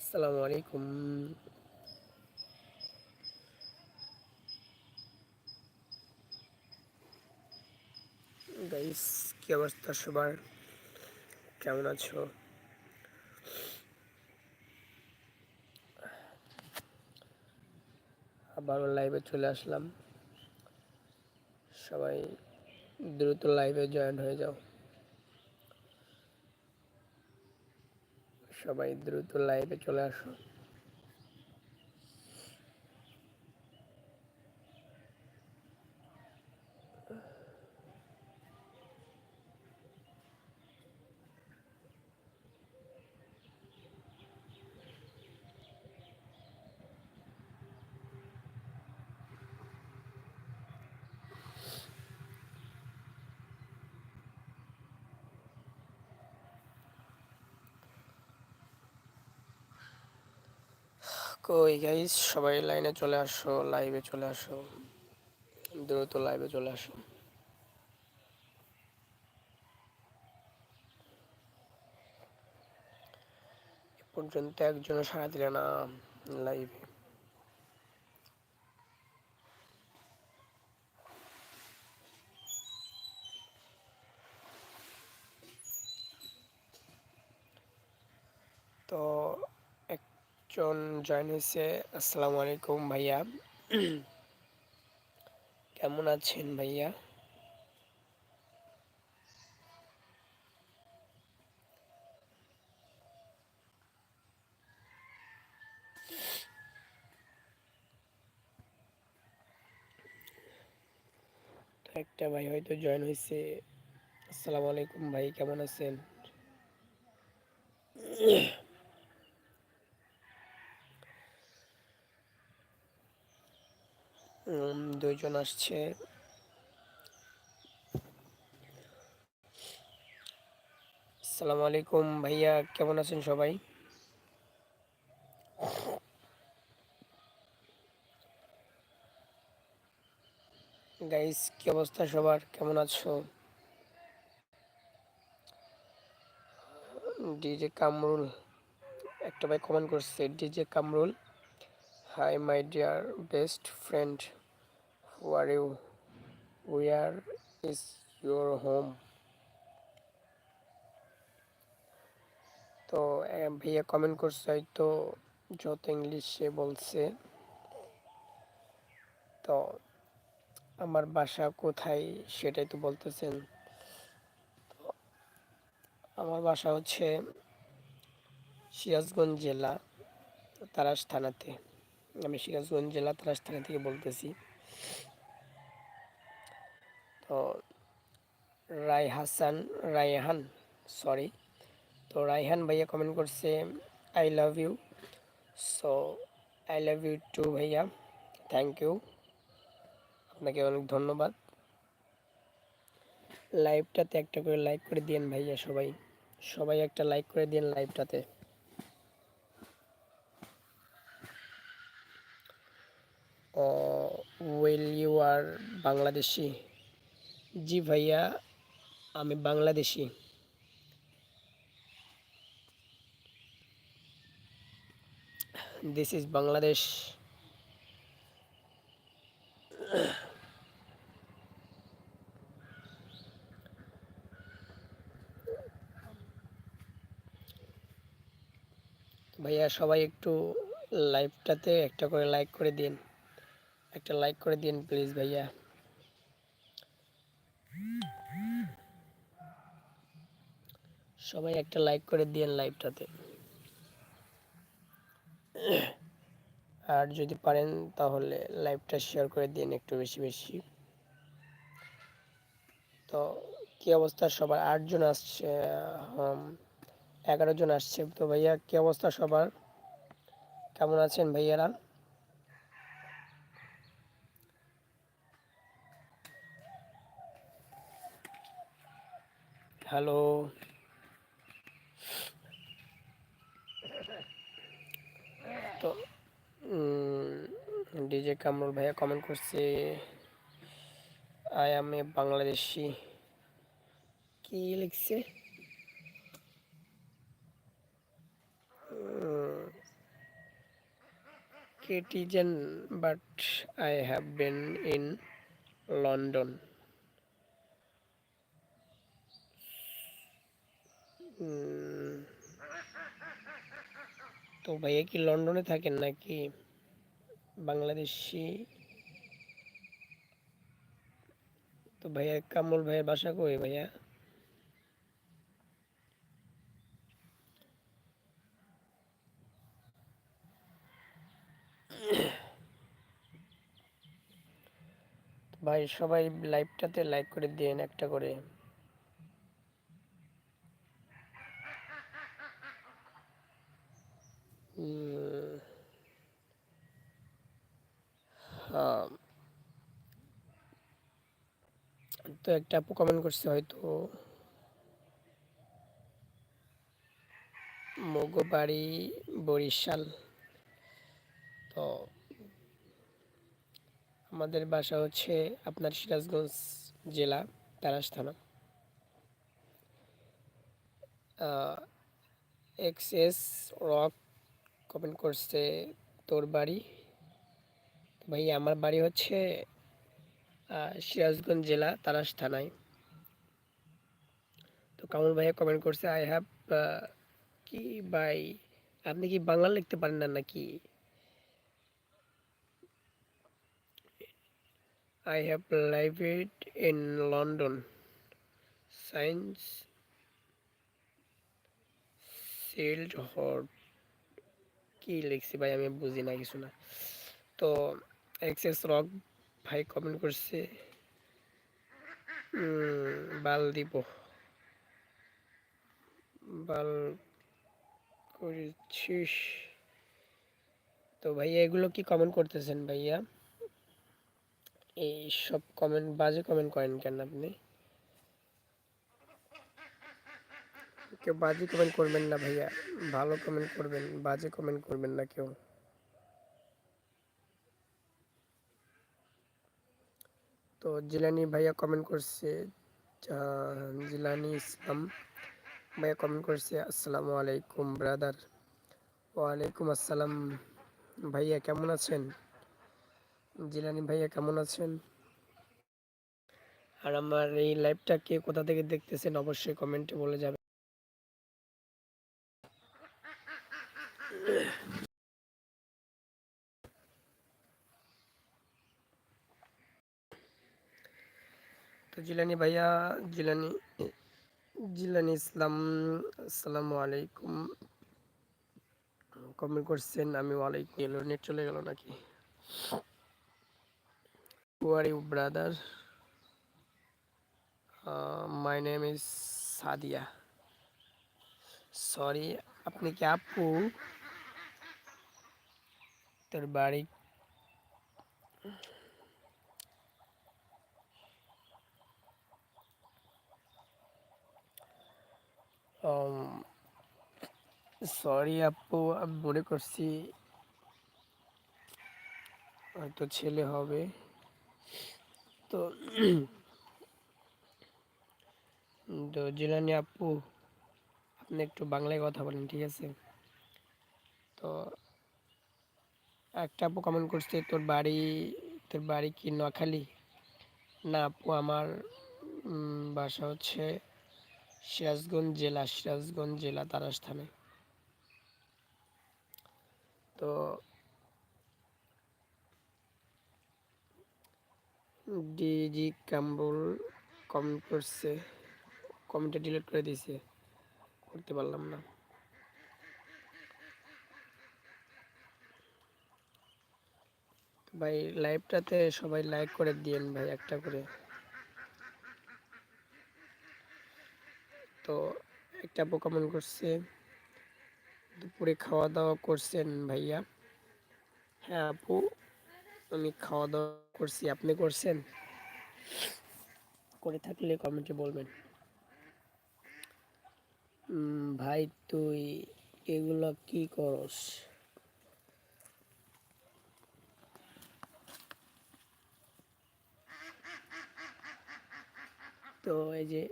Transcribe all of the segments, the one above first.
আসসালামু আলাইকুম গাইস, কি অবস্থা সবার? কেমন আছো? আবার লাইভে চলে আসলাম। সবাই দ্রুত লাইভে জয়েন হয়ে যাও। সবাই দ্রুত লাইভে চলে আসো। কই গাইস সবাই লাইনে চলে আসো লাইভে চলে আসো, দ্রুত লাইভে চলে আসো। পর্যন্ত একজনও সাড়া দিলে না লাইভে তো একজন জয়েন হয়েছে আসসালামু আলাইকুম ভাইয়া। কেমন আছেন ভাইয়া? একটা ভাই হয়তো জয়েন হয়েছে আসসালামু আলাইকুম ভাই, কেমন আছেন? দুইজন আসছে। আসসালামু আলাইকুম ভাইয়া, কেমন আছেন সবাই? গাইস কি অবস্থা সবার? কেমন আছো? ডিজে কামরুল, একটা ভাই কমেন্ট করছে, DJ Kamrul hi my dear best friend are you where is your home তো ভাইয়া কমেন্ট করছে হয়তো যত ইংলিশে বলছে। তো, আমার বাসা কোথায় সেটাই তো বলতেছেন। আমার বাসা হচ্ছে সিরাজগঞ্জ জেলা, তারাস থানাতে। আমি সিরাজগঞ্জ জেলা, তারাস থানা থেকে বলতেছি। তো হাসান রায়হান সরি তো রায়হান ভাইয়া কমেন্ট করছে I love you so I love you too ভাইয়া। থ্যাংক ইউ আপনাকে অনেক ধন্যবাদ। লাইভটাতে একটা করে লাইক করে দিন ভাইয়া সবাই। সবাই একটা লাইক করে দিন লাইভটাতে ওয়েল ইউ আর বাংলাদেশি। জি ভাইয়া, আমি বাংলাদেশি। দিস ইজ বাংলাদেশ ভাইয়া, সবাই একটু লাইভটাতে একটা করে লাইক করে দিন। একটা লাইক করে দিন প্লিজ ভাইয়া। সবাই একটা লাইক করে দিন লাইভটাতে। আর যদি পারেন, তাহলে লাইভটা শেয়ার করে দিন একটু বেশি বেশি। তো, কি অবস্থা? সবার আটজন আসছে এগারো জন আসছে। তো ভাইয়া, কি অবস্থা সবার? কেমন আছেন ভাইয়ারা? হ্যালো। তো ডিজে কামরুল ভাইয়া কমেন্ট করছে আই এম এ বাংলাদেশি কি লিখছে? citizen but I have been in London. তো ভাইয়া কি লন্ডনে থাকেন নাকি বাংলাদেশি? তো ভাইয়া কামরুল ভাইয়ের বাসা কই ভাইয়া? ভাই সবাই লাইভটাতে লাইক করে দিন একটা করে উম, হ্যাঁ তো একটা আপু কমেন্ট করছে হয়তো। মগবাড়ি, বরিশাল। তো আমাদের বাসা হচ্ছে আপনার সিরাজগঞ্জ জেলা, তারাস থানা। এক্সএস রক কমেন্ট করছে, তোর বাড়ি? ভাই, আমার বাড়ি হচ্ছে সিরাজগঞ্জ জেলা তারাস থানায়। তো কামল ভাইয়া কমেন্ট করছে আই হ্যাভ কি ভাই, আপনি কি বাংলা লিখতে পারেন না নাকি? I I have lived in London. Since sailed hot. কি লিখছি ভাই, আমি বুঝি না কিছু না। তো এক্সেস রক ভাই কমেন্ট করছে বাল দিব। বাল করেছিস? তো ভাইয়া এগুলো কি কমেন্ট করতেছেন ভাইয়া? এই সব কমেন্ট বাজে কমেন্ট করেন কেন আপনি? কেউ বাজে কমেন্ট করবেন না ভাইয়া, ভালো কমেন্ট করবেন, বাজে কমেন্ট করবেন না কেউ। তো জিলানি ভাইয়া কমেন্ট করছে জিলানি ইসলাম ভাইয়া কমেন্ট করছে, আসসালামু আলাইকুম ব্রাদার ওয়ালাইকুম আসসালাম, ভাইয়া কেমন আছেন? জিলানি ভাইয়া কেমন আছেন? আর আমার এই লাইভটা কে কোথা থেকে দেখতেছেন, অবশ্যই কমেন্টে বলে যাবেন। জিলানি ভাইয়া জিলানি জিলানি ইসলাম আসসালামু আলাইকুম কমেন্ট করছেন আমি ওয়ালাইকুম এলো নেট চলে গেল নাকি? Who are you, brother? Uh, my name is Sadia sorry আপনি কি আপু? তোর বাড়ি সরি আপু, আমি মনে করছি হয়তো ছেলে হবে। তো তো জিলানি আপু, আপনি একটু বাংলায় কথা বলেন, ঠিক আছে? তো একটা আপু কমেন্ট করছে, তোর বাড়ি তোর বাড়ি কি নোয়াখালী? না আপু, আমার বাসা হচ্ছে সিরাজগঞ্জ জেলা সিরাজগঞ্জ জেলা তারাস থানায় তো ডিজি কামরুল কমেন্ট করছে, কমেন্টটা ডিলিট করে দিয়েছে, করতে পারলাম না। ভাই লাইভটাতে সবাই লাইক করে দিয়েন ভাই, একটা করে। তো একটা আপু কমেন্ট করছে। দুপুরে খাওয়া দাওয়া করছেন ভাইয়া। হ্যাঁ আপু, আমি খাওয়া দাওয়া করছি। আপনি করছেন? করে থাকলে কমেন্টে বলবেন। ভাই তুই এগুলো কি করস? তো এই যে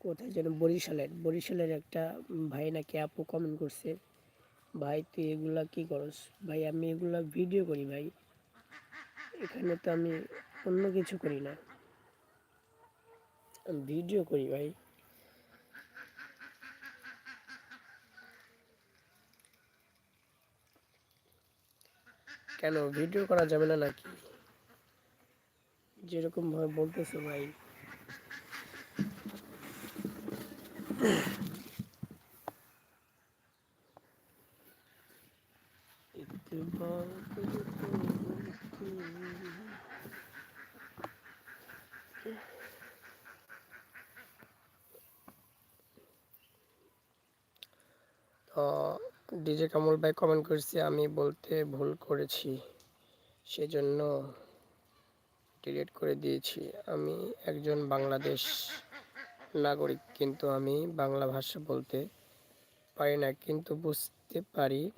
কোথায় যেন বরিশালের বরিশালের একটা ভাই নাকি আপু কমেন্ট করছে, ভাই, তুই এগুলা কি করস? ভাই, আমি এগুলা ভিডিও করি, ভাই। এখানে তো আমি অন্য কিছু করি না। ভিডিও করি, ভাই। কেন ভিডিও করা যাবে না নাকি? যেরকম ভাবে বলতেছো, ভাই। তো ডিজে কামল ভাই কমেন্ট করেছে, আমি বলতে ভুল করেছি, সেজন্য ডিলিট করে দিয়েছি। আমি একজন বাংলাদেশ নাগরিক কিন্তু আমি বাংলা ভাষা বলতে পারি না, কিন্তু বুঝতে পারি।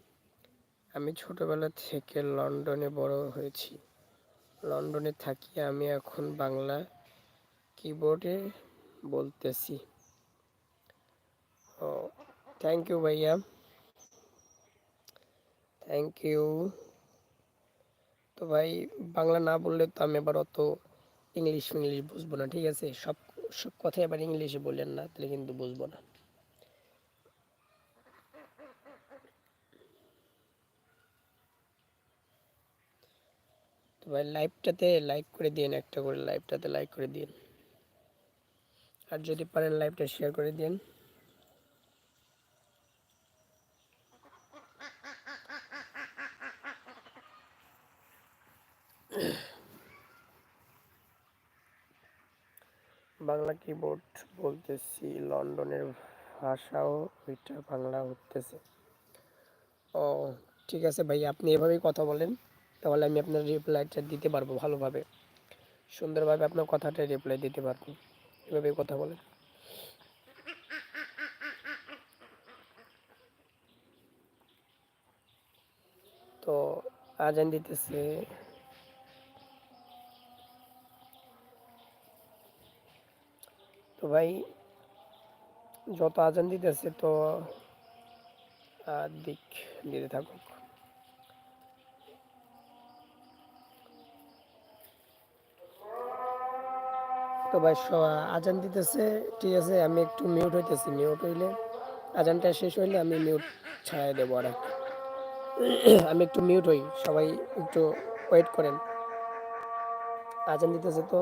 আমি ছোটবেলা থেকে লন্ডনে বড় হয়েছি। লন্ডনে থাকি, আমি এখন বাংলা কিবোর্ডে বলতেছি। ও থ্যাংক ইউ ভাইয়া। থ্যাংক ইউ তো ভাই, বাংলা না বললে তো আমি আবার অত ইংলিশ ইংলিশ বুঝব না, ঠিক আছে? সব সব কথাই আবার ইংলিশে বললেন না, তাহলে কিন্তু বুঝব না। তো ভাই লাইভটাতে লাইক করে দিন, একটা করে লাইভটাতে লাইক করে দিন। আর যদি পারেন লাইভটা শেয়ার করে দিন। বাংলা কিবোর্ড বলতেছি, লন্ডনের ভাষাও ওইটা বাংলা হতেছে ও, ঠিক আছে ভাই, আপনি এভাবেই কথা বলেন, তাহলে আমি আপনার রিপ্লাইটা দিতে পারব ভালোভাবে। সুন্দরভাবে আপনার কথাটা রিপ্লাই দিতে পারব। এভাবেই কথা বলেন। তো, আজান দিতেছে। তো ভাই, যত আজান দিতেছে, তো দিক দিতে থাকুক। তো ভাই আজান দিতেছে, ঠিক আছে, আমি একটু মিউট হইতেছি। মিউট হইলে আজানটা শেষ হইলে আমি মিউট ছাড়াই দেবো আর আমি একটু মিউট হই, সবাই একটু ওয়েট করেন। আজান দিতেছে তো?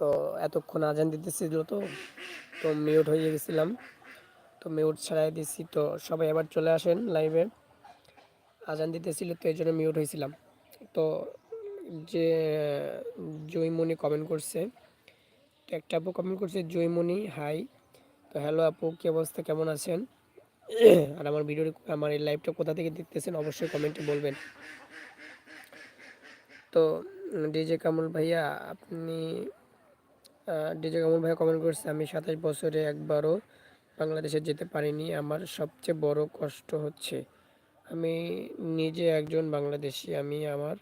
তো এতক্ষণ আজান দিতেছিল তো তো মিউট হয়ে গেছিলাম। তো মিউট ছাড়াই দিছি। তো সবাই আবার চলে আসেন লাইভে আজান দিতেছিল, তো এই জন্য মিউট হয়েছিলাম। তো যে জয়মণি কমেন্ট করছে, তো একটা আপু কমেন্ট করছে জয়মণি হাই তো হ্যালো আপু, কী অবস্থা? কেমন আছেন? আর আমার ভিডিওর আমার এই লাইভটা কোথা থেকে দেখতেছেন? অবশ্যই কমেন্টে বলবেন। তো ডিজে কামল ভাইয়া, আপনি ডিজে কামুল ভাই কমেন্ট করছে, আমি সাতাশ বছরে একবারও বাংলাদেশে যেতে পারিনি, আমার সবচেয়ে বড় কষ্ট হচ্ছে। আমি নিজে একজন বাংলাদেশি, আমি আমার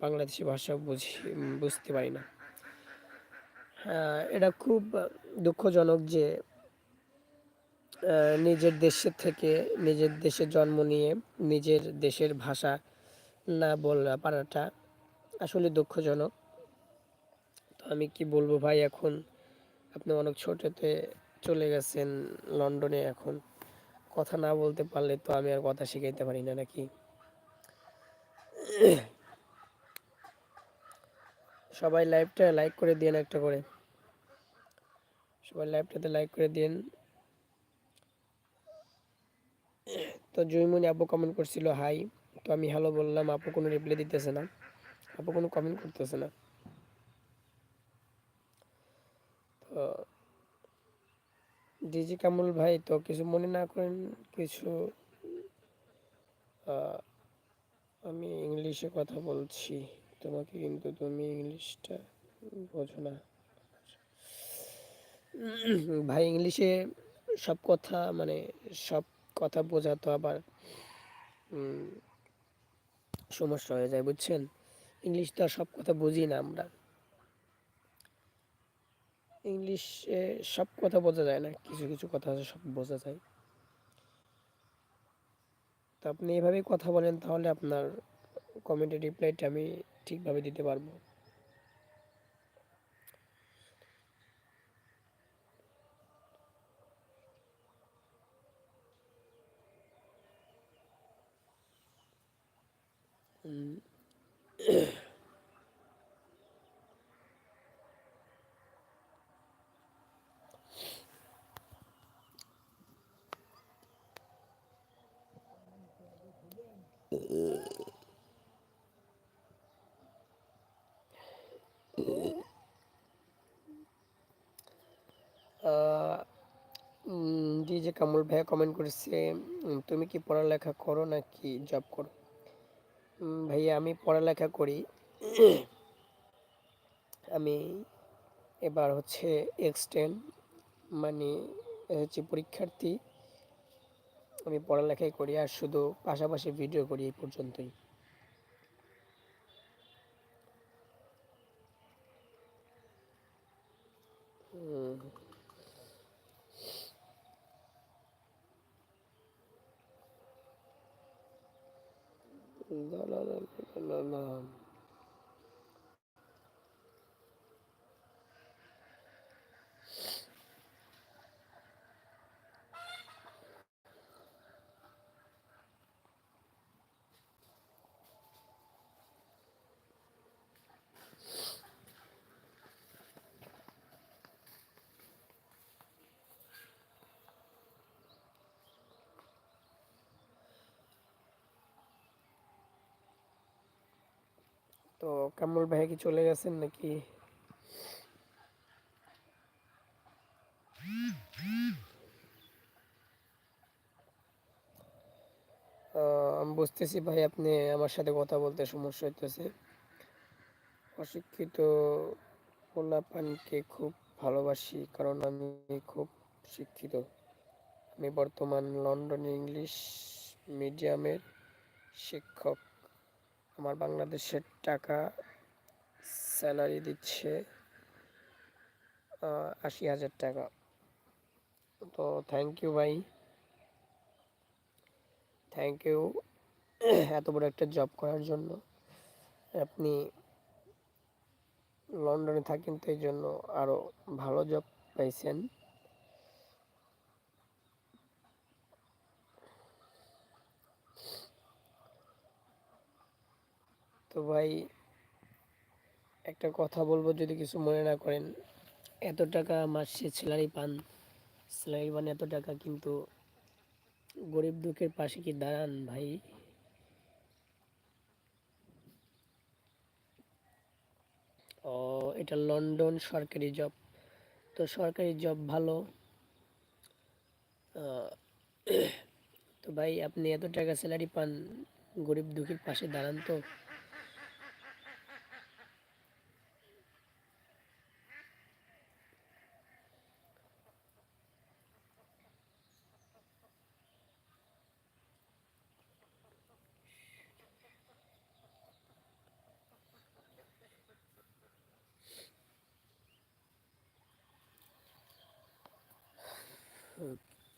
বাংলাদেশি ভাষা বুঝি, বুঝতে পারি না। এটা খুব দুঃখজনক যে নিজের দেশের থেকে, নিজের দেশে জন্ম নিয়ে নিজের দেশের ভাষা না বলা পারাটা আসলে দুঃখজনক। তো আমি কি বলব ভাই, এখন আপনি অনেক ছোটতে চলে গেছেন লন্ডনে এখন। কথা না বলতে পারলে তো আমি আর কথা শিখাইতে পারি না নাকি? সবাই লাইভটা লাইক করে দিন একটা করে। সবাই লাইভটাতে লাইক করে দিন তো জয়মনি আপু কমেন্ট করছিল, হাই। তো আমি হ্যালো বললাম, আপু কোনো রিপ্লাই দিতেছে না। আপু কোনো কমেন্ট করতেছে না তো ডিজি কামুল ভাই, তো কিছু মনে না করেন, কিছু আমি ইংলিশে কথা বলছি। তোমাকে কিন্তু তুমি ইংলিশটা বোঝো না। ভাই, ইংলিশে সব কথা মানে সব কথা বোঝা তো আবার সমস্যা হয়ে যায়, বুঝছেন? ইংলিশ তো সব কথা বুঝি না আমরা। ইংলিশে সব কথা বোঝা যায় না, কিছু কিছু কথা আছে সব বোঝা যায়। তো আপনি এভাবেই কথা বলেন, তাহলে আপনার কমেন্টের রিপ্লাইটা আমি ঠিকভাবে দিতে পারব। ডিজে কামুল ভাইয়া কমেন্ট করেছে তুমি কি পড়ালেখা করো নাকি জব করো? ভাইয়া, আমি পড়ালেখা করি। আমি এবার হচ্ছে এক্সটেন মানে হচ্ছে পরীক্ষার্থী। আমি পড়ালেখাই করি আর শুধু পাশাপাশি ভিডিও করি এই পর্যন্তই। La la la la la la. তো কামরুল ভাই কি চলে গেছেন নাকি? আমি বুঝতেছি ভাই, আপনি আমার সাথে কথা বলতে সমস্যা হইতেছে। অশিক্ষিত পোলাপানকে খুব ভালোবাসি, কারণ আমি খুব শিক্ষিত। আমি বর্তমান লন্ডনে ইংলিশ মিডিয়ামের শিক্ষক। আমার বাংলাদেশের টাকা স্যালারি দিচ্ছে আশি হাজার টাকা। তো থ্যাংক ইউ ভাই। থ্যাংক ইউ এত বড় একটা জব করার জন্য। আপনি লন্ডনে থাকেন, তো এই জন্য আরও ভালো জব পাইছেন। তো ভাই, একটা কথা বলব যদি কিছু মনে না করেন। এত টাকা মাসে স্যালারি পান স্যালারি পান এত টাকা কিন্তু গরিব দুঃখের পাশে কি দাঁড়ান ভাই? ও, এটা লন্ডন সরকারি জব তো সরকারি জব ভালো। তো ভাই, আপনি এত টাকা স্যালারি পান, গরিব দুঃখীর পাশে দাঁড়ান তো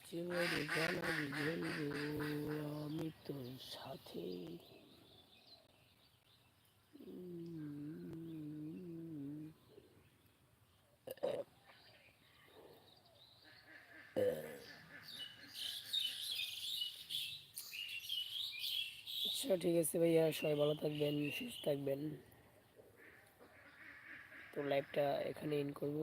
জীবনে জানাবি বলব আমি তোর সাথে উম, আচ্ছা ঠিক আছে ভাইয়া, সবাই ভালো থাকবেন, সুস্থ থাকবেন। তো লাইভটা এখানে ইন করব।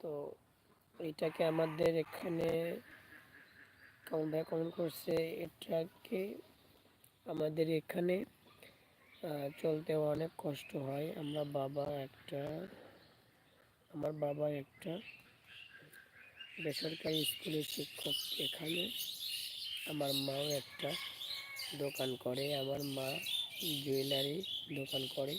তো এটাকে আমাদের এখানে কেমন ভাই করছে। এটাকে আমাদের এখানে চলতে অনেক কষ্ট হয়। আমরা বাবা একটা আমার বাবা একটা বেসরকারি স্কুলের শিক্ষক। এখানে আমার মাও একটা দোকান করে, আমার মা জুয়েলারি দোকান করে।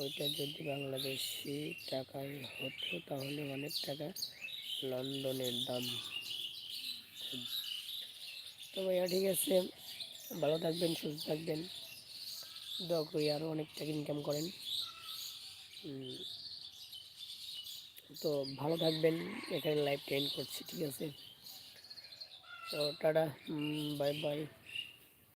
ওইটা যদি বাংলাদেশি টাকায় হতো, তাহলে অনেক টাকা লন্ডনের দাম তো ভাইয়া, ঠিক আছে। ভালো থাকবেন, সুস্থ থাকবেন। দোয়া করি আরও অনেক টাকা ইনকাম করেন তো ভালো থাকবেন এখানে লাইভ ট্রেন করছি ঠিক আছে? তো টাটা বাই বাই